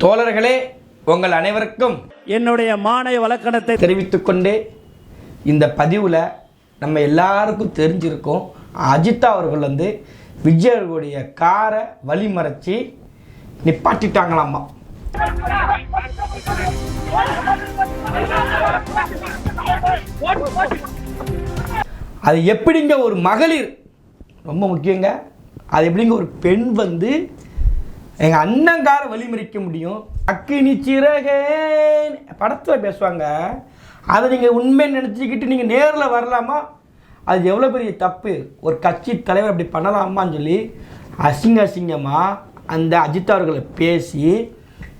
தோழர்களே உங்கள் அனைவருக்கும் என்னுடைய மானை வழக்கணத்தை தெரிவித்துக் கொண்டு இந்த பதிவில் நம்ம எல்லாருக்கும் தெரிஞ்சிருக்கும். அஜிதா அவர்கள் வந்து விஜய் அவர்களுடைய காரை வழிமறைச்சி நிப்பாட்டிட்டாங்களாமா? அது எப்படிங்க ஒரு மகளிர் ரொம்ப முக்கியங்க அது எப்படிங்க ஒரு பெண் வந்து எங்கள் அண்ணங்கார வழிமறிக்க முடியும். அக்கினி சிறகே படத்தில் பேசுவாங்க. அதை நீங்கள் உண்மை நினச்சிக்கிட்டு நீங்கள் நேரில் வரலாமா? அது எவ்வளோ பெரிய தப்பு. ஒரு கட்சி தலைவர் அப்படி பண்ணலாமான்னு சொல்லி அசிங்க அசிங்கமாக அந்த அஜித் அவர்களை பேசி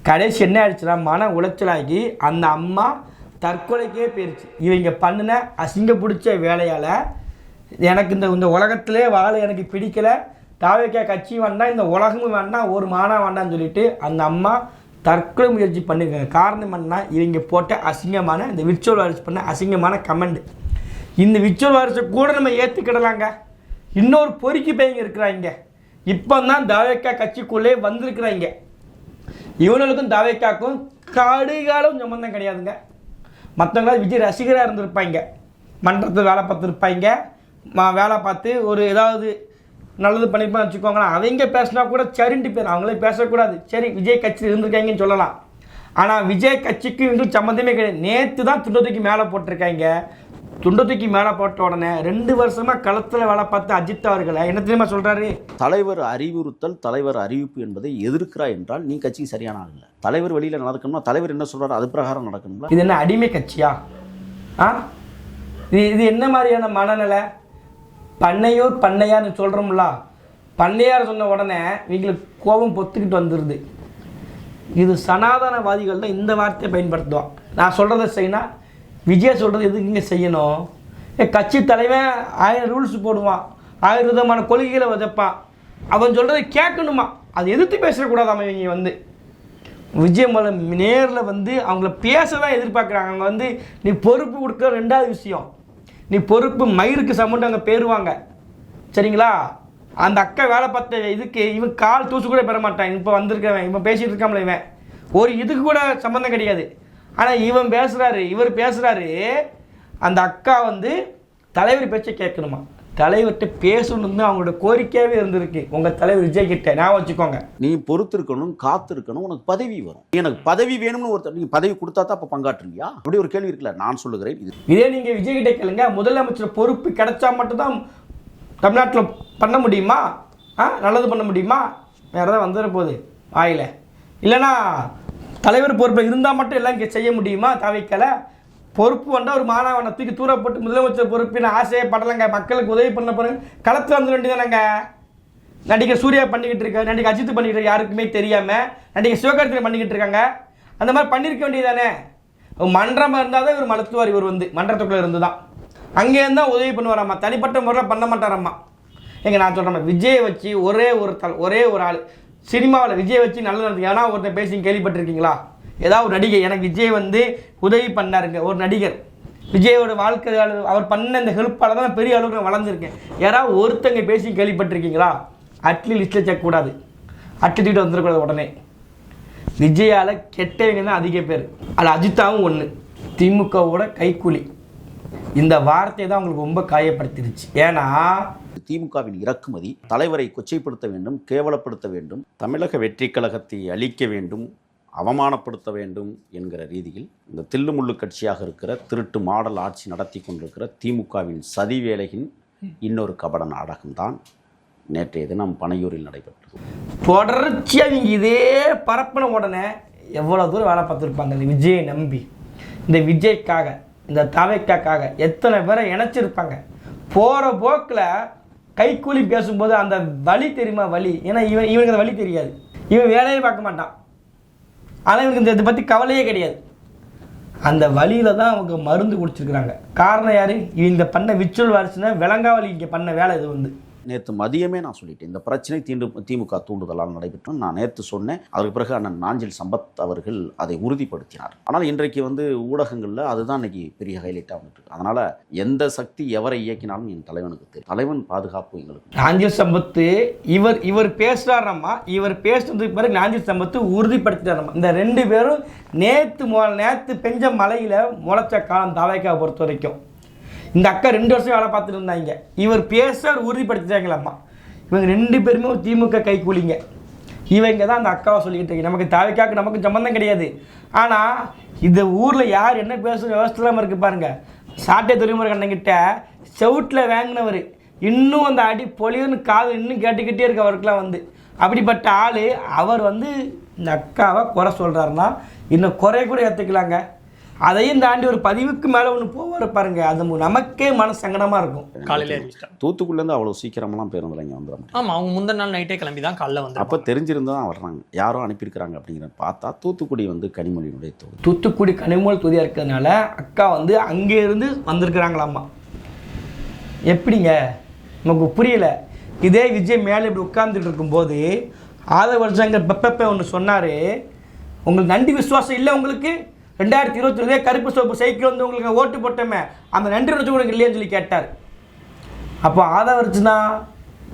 கடைசி என்ன ஆயிடுச்சுன்னா மன உளைச்சலாகி அந்த அம்மா தற்கொலைக்கே போயிடுச்சு இவங்க பண்ணின அசிங்க பிடிச்ச வேலையால் எனக்கு இந்த இந்த உலகத்திலே வாழ எனக்கு பிடிக்கல. தாவேக்கா கட்சி வேண்டாம் இந்த உலகமும் வேண்டாம் ஒரு மானா வேண்டாம்னு சொல்லிட்டு அந்த அம்மா தற்கொலை முயற்சி பண்ணிருக்காங்க. காரணம் என்ன இவங்க போட்ட அசிங்கமான இந்த விர்ச்சுவல் வாரிசு பண்ண அசிங்கமான கமெண்ட் இந்த விர்ச்சுவல் வாரிசை கூட நம்ம ஏற்றுக்கிடலாங்க இன்னொரு பொறுக்கி பையங்க இருக்கிறாங்க. இப்போ தான் தாவேக்கா கட்சிக்குள்ளே வந்திருக்கிறாங்க. இவனுக்கும் தாவேக்காக்கும் கடுகாலம் சம்மந்தம் கிடையாதுங்க. மற்றவங்களாம் விஜய் ரசிகராக இருந்திருப்பாங்க. மன்றத்தில் வேலை பார்த்துருப்பாங்க. வேலை பார்த்து ஒரு ஏதாவது நல்லது பண்ணியிருப்பான்னு வச்சுக்கோங்களேன். அவங்க பேசினா கூட சரின்ட்டு பேர். அவங்களே பேசக்கூடாது. சரி விஜய் கட்சியில் இருந்திருக்காங்கன்னு சொல்லலாம். ஆனால் விஜய் கட்சிக்கு இவங்களுக்கு சம்மந்தமே கிடையாது. நேற்று தான் துண்டை தூக்கி மேலே போட்டிருக்காங்க. துண்டை தூக்கி மேலே போட்ட உடனே ரெண்டு வருஷமாக களத்தில் வேலை பார்த்த அஜித் அவர்களை என்ன தெரியுமா சொல்கிறாரு தலைவர் அறிவுறுத்தல் தலைவர் அறிவிப்பு என்பதை எதிர்க்கிறாய் என்றால் நீ கட்சிக்கு சரியான ஆள் இல்லை. தலைவர் வெளியில் நடக்கணும்னா தலைவர் என்ன சொல்றாரு? அது பிரகாரம் நடக்கணும்ல. இது என்ன அடிமை கட்சியா? ஆ? இது இது என்ன மாதிரியான மனநிலை? பண்ணையூர் பண்ணையார்னு சொல்கிறோம்ல பண்ணையார் சொன்ன உடனே இவங்களுக்கு கோபம் பொத்துக்கிட்டு வந்துடுது இது சனாதனவாதிகள் தான் இந்த வார்த்தையை பயன்படுத்துவான். நான் சொல்கிறத செய்யினா விஜய் சொல்கிறது எதுக்கு இங்கே செய்யணும்? ஏ கட்சி தலைவன் ஆயிரம் ரூல்ஸ் போடுவான். ஆயிரம் விதமான கொள்கைகளை வதைப்பான். அவன் சொல்கிறத கேட்கணுமா? அது எதிர்த்து பேசக்கூடாதாம இவங்க வந்து. விஜய் மலை நேரில் வந்து அவங்கள பேச தான் எதிர்பார்க்குறாங்க. அவங்க வந்து நீ பொறுப்பு கொடுக்க ரெண்டாவது விஷயம். நீ பொறுப்பு மயிருக்கு சமண்டு அங்கே பேருவாங்க. சரிங்களா? அந்த அக்கா வேலை பார்த்த இதுக்கு இவன் கால் தூசு கூட பெற மாட்டான். இப்போ வந்திருக்கவன் இவன் பேசிகிட்டு இருக்காமல இவன். ஒரு இதுக்கு கூட சம்மந்தம் கிடையாது. ஆனால் இவன் பேசுகிறாரு இவர் பேசுகிறாரு அந்த அக்கா வந்து தலைவர் பேச்சை கேட்கணுமா? தலைவர்கிட்ட பேசணும்னு தான் அவங்களோட கோரிக்கையாகவே இருந்திருக்கு. உங்கள் தலைவர் விஜய் கிட்ட. ஞாபகம் வச்சுக்கோங்க. நீ பொறுத்திருக்கணும் காத்திருக்கணும் உனக்கு பதவி வரும். எனக்கு பதவி வேணும்னு ஒருத்தர் நீ பதவி கொடுத்தா தான் அப்போ பங்காற்றுவியா அப்படி ஒரு கேள்வி இருக்குல்ல நான் சொல்லுகிறேன் இது. இதே நீங்கள் விஜய் கிட்ட கேளுங்க முதலமைச்சர் பொறுப்பு கிடைச்சா மட்டும்தான் தமிழ்நாட்டில் பண்ண முடியுமா? ஆ நல்லது பண்ண முடியுமா? வேறு ஏதாவது வந்துட போகுது வாயில. இல்லைன்னா தலைவர் பொறுப்பில் இருந்தால் மட்டும் எல்லாம் இங்கே செய்ய முடியுமா? தவிக்கல. பொறுப்பு வந்தால் ஒரு மாணவனை தூக்கி தூரப்பட்டு முதலமைச்சர் பொறுப்பின் ஆசையை படலைங்க மக்களுக்கு உதவி பண்ண பாருங்க களத்தில் வந்து வேண்டியதானங்க நடிகர் சூர்யா பண்ணிக்கிட்டு இருக்காரு நடிகர் அஜித் பண்ணிக்கிட்டு இருக்க யாருக்குமே தெரியாமல் நடிகர் சிவகார்த்திகேயன் பண்ணிக்கிட்டு இருக்காங்க. அந்த மாதிரி பண்ணியிருக்க வேண்டியதானே மன்றமாக இருந்தால் தான் இவர் மலத்துவார் இவர் வந்து மன்றத்துக்குள்ளே இருந்து தான் அங்கே தான் உதவி பண்ணுவாராம்மா. தனிப்பட்ட முறையில் பண்ண மாட்டாராம்மா. எங்க நான் சொல்கிறேன் விஜயை வச்சு ஒரே ஒரு தல் ஒரே ஒரு ஆள். சினிமாவில் விஜய் வச்சு நல்லது நடந்து ஏன்னா ஒருத்தன் பேசி கேள்விப்பட்டிருக்கீங்களா? ஏதாவது ஒரு நடிகை எனக்கு விஜய் வந்து உதவி பண்ணாருங்க. ஒரு நடிகர். விஜயோட வாழ்க்கை அவர் பண்ண இந்த ஹெல்ப்பால் தான் நான் பெரிய அளவுக்கு நான் வளர்ந்துருக்கேன். யாராவது ஒருத்தங்க பேசி கேள்விப்பட்டிருக்கீங்களா? அட்லி லிஸ்ட்டில் சேர்க்கக்கூடாது அட்லி தூக்கிட்டு வந்துடக்கூடாது உடனே. விஜயால் கெட்டவங்க தான் அதிக பேர். அதில் அஜித்தாவும் ஒன்று திமுகவோட கைக்கூலி. இந்த வார்த்தை தான் அவங்களுக்கு ரொம்ப காயப்படுத்திருச்சு. ஏன்னா திமுகவின் இறக்குமதி தலைவரை கொச்சைப்படுத்த வேண்டும் கேவலப்படுத்த வேண்டும் தமிழக வெற்றி கழகத்தை அழிக்க வேண்டும் அவமானப்படுத்த வேண்டும் என்கிற ரீதியில் இந்த தில்லுமுள்ளு கட்சியாக இருக்கிற திருட்டு மாடல் ஆட்சி நடத்தி கொண்டிருக்கிற திமுகவின் சதி வேலையின் இன்னொரு கபட நாடகம்தான் நேற்றைய தினம் பனையூரில் நடைபெற்றது. தொடர்ச்சியாக இதே பரப்பின உடனே எவ்வளோ தூரம் வேலை பார்த்துருப்பாங்க இந்த விஜயை நம்பி. இந்த விஜய்க்காக இந்த தவைக்காக்காக எத்தனை பேரை இணைச்சிருப்பாங்க. போகிற போக்கில் கைக்கூலி பேசும்போது அந்த வழி தெரியுமா வழி? ஏன்னா இவன் இவனுக்கு அந்த வழி தெரியாது. இவன் வேலையே பார்க்க மாட்டான். ஆனால் இவனுக்கு இந்த இதை பற்றி கவலையே கிடையாது. அந்த வழியில தான் அவங்க மருந்து குடிச்சிருக்கிறாங்க. காரணம் யார்? இவங்க பண்ண விச்சுவல் வாரிசுன்னா விலங்காவலி இங்கே பண்ண வேலை இது வந்து. நேற்று மதியமே நான் சொல்லிட்டேன். இந்த பிரச்சனை தீண்டு திமுக தூண்டுதலால் நடைபெற்றும் நான் நேற்று சொன்னேன். அதற்கு பிறகு அண்ணன் நாஞ்சில் சம்பத் அவர்கள் அதை உறுதிப்படுத்தினார். ஆனால் இன்றைக்கு வந்து ஊடகங்களில் அதுதான் இன்னைக்கு பெரிய ஹைலைட்டாக வந்துட்டு இருக்கு. அதனால எந்த சக்தி எவரை இயக்கினாலும் என் தலைவனுக்கு தெரியும் தலைவன் பாதுகாப்பு எங்களுக்கு நாஞ்சில் சம்பத்து இவர் இவர் பேசுறாரம்மா. இவர் பேசுனதுக்கு பிறகு நாஞ்சில் சம்பத்து உறுதிப்படுத்திட்டாரம்மா. இந்த ரெண்டு பேரும் நேற்று மொ நேற்று பெஞ்ச மலையில் முளைச்ச காலம் தாவைக்காவை பொறுத்த வரைக்கும் இந்த அக்கா ரெண்டு வருஷம் வேலை பார்த்துட்டு இருந்தாங்க. இவர் பேச உறுதிப்படுத்திட்டாங்களாம்மா இவங்க ரெண்டு பேருமே ஒரு திமுக கைக்கூலிங்க இவங்க தான் அந்த அக்காவை சொல்லிக்கிட்டு இருக்கு நமக்கு தாவிக்காக்கு நமக்கு சம்மந்தம் கிடையாது. ஆனால் இந்த ஊரில் யார் என்ன பேசுகிற விவசாயம் இல்லாமல் இருக்கு பாருங்க. சாட்டை துறைமுறை கண்ணங்கிட்ட செவுட்டில் வாங்கினவர். இன்னும் அந்த அடி பொலியுன்னு காது இன்னும் கேட்டுக்கிட்டே இருக்கு அவருக்கெலாம் வந்து. அப்படிப்பட்ட ஆள் அவர் வந்து இந்த அக்காவை குறை சொல்கிறாருன்னா இன்னும் குறை கூட ஏற்றுக்கலாங்க அதையும் தாண்டி ஒரு பதிவுக்கு மேலே ஒன்று போவார் பாருங்க. அது நமக்கே மன சங்கடமாக இருக்கும். காலையில தூத்துக்குள்ளேருந்து அவ்வளோ சீக்கிரமெல்லாம் பேருந்தில் இங்கே வந்துட முடியும் ஆமா அவங்க முந்தின நாள் நைட்டே கிளம்பி தான் காலைல வந்து அப்போ தெரிஞ்சிருந்து தான் வர்றாங்க. யாரோ அனுப்பியிருக்கிறாங்க அப்படிங்கிறத பார்த்தா தூத்துக்குடி வந்து கனிமொழியினுடைய தொகுதி. தூத்துக்குடி கனிமொழி தொகுதியாக இருக்கிறதுனால அக்கா வந்து அங்கே இருந்து வந்திருக்கிறாங்களாம்மா. எப்படிங்க? நமக்கு புரியல. இதே விஜய் மேலே இப்படி உட்கார்ந்துட்டு இருக்கும்போது ஆதவர்ஷங்க பெப்பப்ப ஒன்று சொன்னார். உங்களுக்கு நன்றி விசுவாசம் இல்லை உங்களுக்கு? ரெண்டாயிரத்தி இருபத்தி கருப்பு சோப்பு சைக்கிள் வந்து உங்களுக்கு ஓட்டு போட்டோமே அந்த நன்றி உணர்ச்சி உங்களுக்கு இல்லையான்னு சொல்லி கேட்டார். அப்போ ஆதவர்ச்சுனா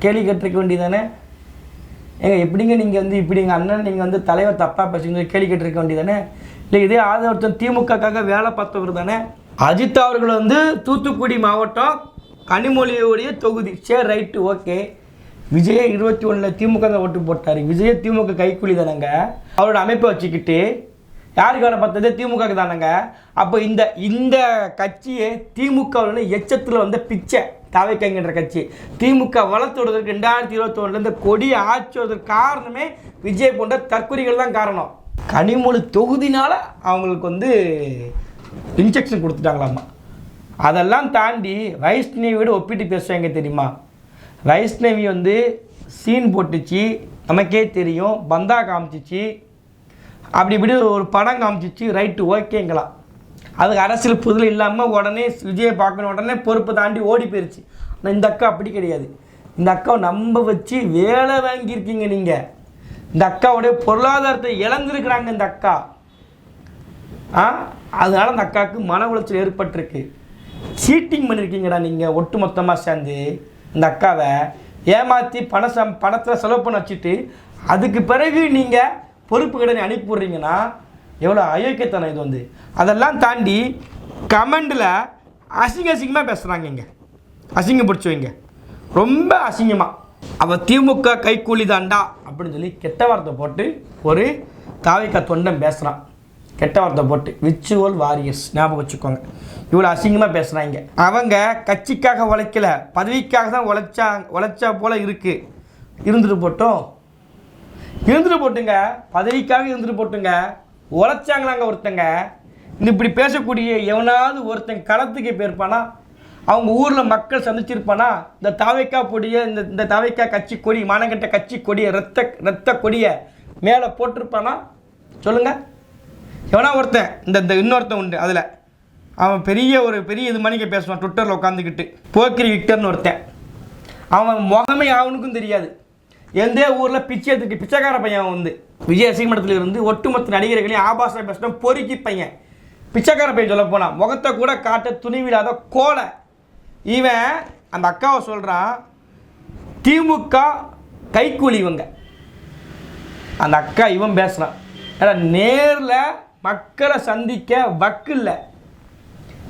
கேள்வி கேட்டிருக்க வேண்டியதானே ஏங்க எப்படிங்க நீங்கள் வந்து இப்படி எங்கள் அண்ணன் நீங்கள் வந்து தலைவர் தப்பாக பேசுங்க கேள்வி கேட்டிருக்க வேண்டியதானே இல்லை இதே ஆதவர்த்தன் திமுகக்காக வேலை பார்த்தவர் தானே? அஜித் அவர்கள் வந்து தூத்துக்குடி மாவட்டம் கனிமொழியுடைய தொகுதி. சரி ரைட்டு ஓகே. விஜய இருபத்தி ஒன்றில் திமுக தான் ஓட்டு போட்டார். விஜய திமுக கைக்கூலி தானேங்க. அவரோட அமைப்பை வச்சுக்கிட்டு யாரு வேலை பார்த்தது திமுக தானேங்க. அப்போ இந்த இந்த கட்சியை திமுக எச்சத்தில் வந்த பிச்சை தாவைக்கங்கிற கட்சி. திமுக வளர்த்து விடுவதற்கு ரெண்டாயிரத்தி இருபத்தி இந்த கொடியை ஆட்சி வருவதற்கு காரணமே விஜய் போன்ற தற்கொலைகள் தான் காரணம். கனிமொழி தொகுதினால அவங்களுக்கு வந்து இன்ஜெக்ஷன் கொடுத்துட்டாங்களாம்மா அதெல்லாம் தாண்டி வைஷ்ணவியோட ஒப்பிட்டு பேசுவாங்க தெரியுமா? வைஷ்ணவி வந்து சீன் போட்டுச்சு நமக்கே தெரியும் பந்தா காமிச்சிச்சு அப்படி இப்படி ஒரு படம் காமிச்சிச்சு ரைட்டு ஓகேங்களா அதுக்கு அரசியல் புதில் இல்லாமல் உடனே விஜயை பார்க்கணும் உடனே பொறுப்பு தாண்டி ஓடி போயிருச்சு. ஆனால் இந்த அக்கா அப்படி கிடையாது. இந்த அக்காவை நம்ப வச்சு வேலை வாங்கியிருக்கீங்க நீங்கள் இந்த அக்காவுடைய பொருளாதாரத்தை இழந்திருக்கிறாங்க இந்த அக்கா. ஆ? அதனால் அந்த அக்காவுக்கு மன உளைச்சல் ஏற்பட்டிருக்கு. சீட்டிங் பண்ணியிருக்கீங்கடா நீங்கள் ஒட்டு மொத்தமாக சேர்ந்து. இந்த அக்காவை ஏமாற்றி பணம் சம் பணத்தில் செலவு பண்ண வச்சுட்டு அதுக்கு பிறகு நீங்கள் பொறுப்பு கடனை அனுப்பி விட்றீங்கன்னா எவ்வளோ அயோக்கியத்தனம் இது வந்து. அதெல்லாம் தாண்டி கமெண்டில் அசிங்க அசிங்கமாக பேசுகிறாங்க இங்கே. அசிங்கம் பிடிச்சவங்க ரொம்ப அசிங்கமாக அவள் திமுக கைக்கூலி தாண்டா அப்படின்னு சொல்லி கெட்ட வார்த்தை போட்டு ஒரு தாவிக்கா தொண்டன் பேசுகிறான் கெட்ட வார்த்தை போட்டு. விச்சுவல் வாரியர்ஸ் ஞாபகம் வச்சுக்கோங்க. இவ்வளோ அசிங்கமாக பேசுகிறாங்க அவங்க கட்சிக்காக உழைக்கல பதவிக்காக தான் உழைச்சா உழைச்சா போல் இருக்குது இருந்துட்டு போட்டோம். இருந்துட்டு போட்டுங்க. பதவிக்காக இருந்துட்டு போட்டுங்க. உழைச்சாங்களாங்க ஒருத்தங்க. இந்த இப்படி பேசக்கூடிய எவனாவது ஒருத்தன் களத்துக்கு போயிருப்பானா? அவங்க ஊரில் மக்கள் சந்திச்சிருப்பானா? இந்த தாவைக்கா பொடியை இந்த இந்த தாவைக்கா கட்சி கொடி மானங்கட்ட கட்சி கொடியை ரத்த ரத்த கொடியை மேலே போட்டிருப்பானா? சொல்லுங்கள் எவனா ஒருத்தன்? இந்த இந்த இன்னொருத்தன் உண்டு அதில். அவன் பெரிய ஒரு பெரிய இது மணிக்க பேசுவான் ட்விட்டரில் உட்காந்துக்கிட்டு போக்கிரி விக்டர்னு ஒருத்தன். அவன் முகமே அவனுக்கும் தெரியாது. எந்த ஊரில் பிச்சை எடுத்துட்டு பிச்சைக்கார பையன் வந்து விஜய் ரசிகமடத்தில் இருந்து ஒட்டுமொத்த நடிகர்களையும் ஆபாச பேசின பொறுக்கி பையன். பிச்சைக்கார பையன் சொல்ல போனான் முகத்தை கூட காட்ட துணிவிடாத கோலை. இவன் அந்த அக்காவை சொல்கிறான் திமுக கைக்கூலி இவங்க. அந்த அக்கா இவன் பேசுகிறான் ஏன்னா நேரில் மக்களை சந்திக்க வக்கு இல்லை.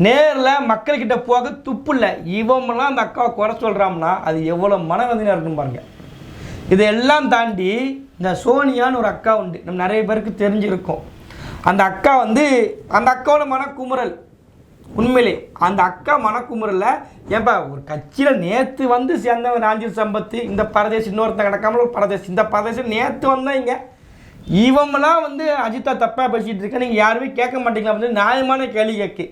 நேரில் மக்கள்கிட்ட போக துப்பு இல்லை. இவமெல்லாம் அந்த அக்காவை குறை சொல்கிறாம்னா அது எவ்வளோ மனவந்தினா இருக்கும் பாருங்கள் இதையெல்லாம் தாண்டி இந்த சோனியான்னு ஒரு அக்கா உண்டு. நம்ம நிறைய பேருக்கு தெரிஞ்சிருக்கோம். அந்த அக்கா வந்து அந்த அக்காவோட மனக்குமுறல். உண்மையிலே அந்த அக்கா மனக்குமுறல ஏன்பா ஒரு கட்சியில் நேற்று வந்து சேர்ந்தவன் நாஞ்சில் சம்பத்து இந்த பரதேசி இன்னொருத்தன் கிடக்காமல் ஒரு பரதேசி. இந்த பரதேசி நேற்று வந்தாங்க இவங்களாம் வந்து அஜித்தா தப்பாக பேசிகிட்டு இருக்க நீங்கள் யாருமே கேட்க மாட்டீங்களா? அப்படின்னு நியாயமான கேள்வி கேட்கு.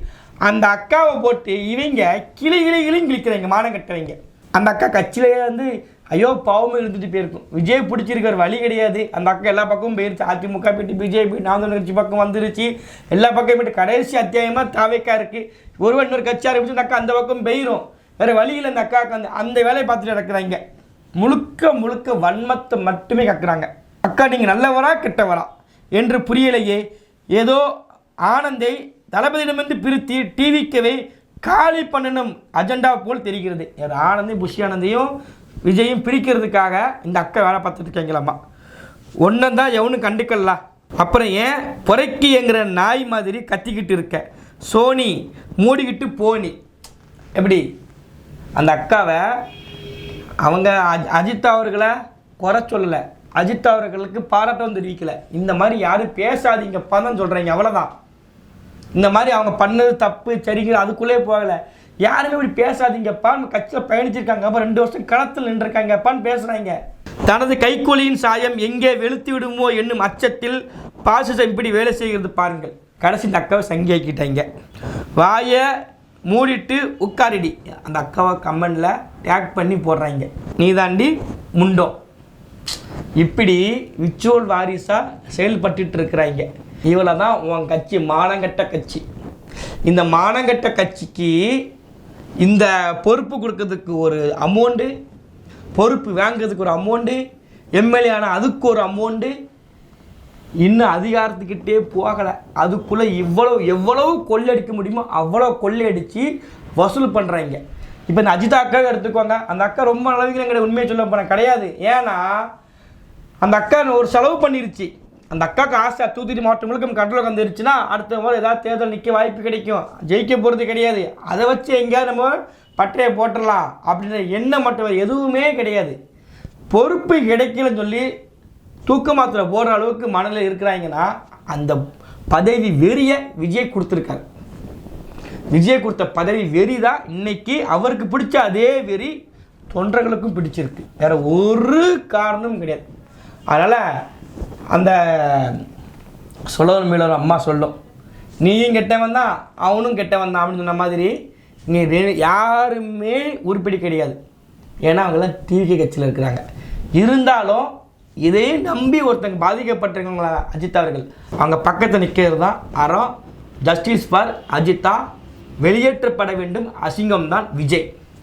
அந்த அக்காவை போட்டு இவங்க கிளி கிளி கிளியும் கிழிக்கிறாங்க மானம் கட்டுறவங்க. அந்த அக்கா கட்சியிலே வந்து ஐயோ பாவமும் இருந்துட்டு போயிருக்கும். விஜய் பிடிச்சிருக்கிற வழி கிடையாது. அந்த அக்கா எல்லா பக்கமும் போயிருச்சு. அதிமுக போயிட்டு பிஜேபி நாம் கட்சி பக்கம் வந்துருச்சு. எல்லா பக்கம் போயிட்டு கடைசி அத்தியாயமாக தாவேக்கா இருக்குது ஒருவன் இன்னொரு கட்சி ஆரம்பிச்சு அந்த அக்கா அந்த பக்கம் போயிடும் வேறு வழியில் அந்த அக்காவுக்கு அந்த அந்த வேலையை பார்த்துட்டு நடக்கிறாங்க. முழுக்க முழுக்க வன்மத்தை மட்டுமே கக்குறாங்க. அக்கா நீங்கள் நல்லவரா கெட்டவரா என்று புரியலையே. ஏதோ ஆனந்தை தளபதியிடமிருந்து பிரித்து டிவிக்கவே காலி பண்ணணும் அஜெண்டா போல் தெரிகிறது. ஆனந்தையும் புஷி ஆனந்தையும் விஜயும் பிரிக்கிறதுக்காக இந்த அக்கா வேலை பார்த்துட்டு இருக்கீங்களம்மா ஒன்றும் தான் எவனும் கண்டுக்கலாம் அப்புறம் ஏன் பொறைக்கிங்கிற நாய் மாதிரி கத்திக்கிட்டு இருக்க. சோனி மூடிக்கிட்டு போனி எப்படி? அந்த அக்காவை அவங்க அஜ் அஜித் அவர்களை குறை சொல்லலை. அஜித் அவர்களுக்கு பாராட்டம் தெரிவிக்கலை. இந்த மாதிரி யாரும் பேசாதீங்க பதம் சொல்கிறீங்க அவ்வளோதான் இந்த மாதிரி அவங்க பண்ணது தப்பு சரிங்க அதுக்குள்ளே போகலை. யாருமே இப்படி பேசாதீங்கப்பா. நம்ம கட்சியில் பயணிச்சிருக்காங்க. அப்போ ரெண்டு வருஷம் களத்தில் நின்றுருக்காங்கப்பான்னு பேசுகிறாங்க தனது கைக்கூலியின் சாயம் எங்கே வெளுத்து விடுமோ என்னும் அச்சத்தில் பாசிசம் இப்படி வேலை செய்கிறது பாருங்கள். கடைசி இந்த அக்காவை சங்கியாக்கிட்டாங்க வாயை மூடிட்டு உட்காரிடி. அந்த அக்காவை கமெண்டில் டேக் பண்ணி போடுறாங்க. நீ தாண்டி முண்டோ. இப்படி விச்சுவல் வாரிசாக செயல்பட்டு இருக்கிறாங்க. இவளை தான் உன் கட்சி மானங்கட்ட கட்சி. இந்த மானங்கட்ட கட்சிக்கு இந்த பொறுப்பு கொடுக்கறதுக்கு ஒரு அமௌண்ட்டு பொறுப்பு வாங்குறதுக்கு ஒரு அமௌண்ட்டு எம்எல்ஏ ஆனால் அதுக்கு ஒரு அமௌண்ட்டு இன்னும் அதிகாரத்துக்கிட்டே போகலை. அதுக்குள்ளே இவ்வளோ எவ்வளவு கொள்ளையடிக்க முடியுமோ அவ்வளோ கொள்ளையடித்து வசூல் பண்ணுறாங்க இப்போ இந்த அஜிதா அக்காவை எடுத்துக்கோங்க. அந்த அக்கா ரொம்ப அளவுக்கு எங்களை உண்மையை சொல்ல போகிறேன் கிடையாது. ஏன்னா அந்த அக்கா ஒரு செலவு பண்ணிருச்சு. அந்த அக்காவுக்கு ஆசை தூத்துக்குடி மாவட்டம் முழுக்க கண்ட்ரோல் வந்துருச்சுன்னா அடுத்த முறை ஏதாவது தேர்தல் நிற்க வாய்ப்பு கிடைக்கும். ஜெயிக்க போகிறது கிடையாது. அதை வச்சு எங்கேயாவது நம்ம பட்டையை போட்டுடலாம் அப்படின்ற எண்ணம் மட்டும் எதுவுமே கிடையாது. பொறுப்பு கிடைக்கலன்னு சொல்லி தூக்க மாத்திரை போடுற அளவுக்கு மனதில் இருக்கிறாங்கன்னா அந்த பதவி வெறிய விஜய் கொடுத்துருக்காரு. விஜய் கொடுத்த பதவி வெறி தான் இன்னைக்கு அவருக்கு பிடிச்ச அதே வெறி தொண்டர்களுக்கும் பிடிச்சிருக்கு. வேற ஒரு காரணமும் கிடையாது. அதனால் அந்த சுழவர் மீளவர் அம்மா சொல்லும். நீயும் கெட்டவன் தான் அவனும் கெட்டவன் தான் அப்படின்னு சொன்ன மாதிரி நீ யாருமே உருப்படி கிடையாது. ஏன்னா அவங்களாம் டிவி கட்சியில் இருக்கிறாங்க. இருந்தாலும் இதையும் நம்பி ஒருத்தங்க பாதிக்கப்பட்டிருக்கவங்கள அஜித் அவர்கள் அவங்க பக்கத்தில் நிற்கிறது தான் அறம். ஜஸ்டிஸ் ஃபார் அஜித்தா வெளியேற்றப்பட வேண்டும் அசிங்கம் தான் விஜய்.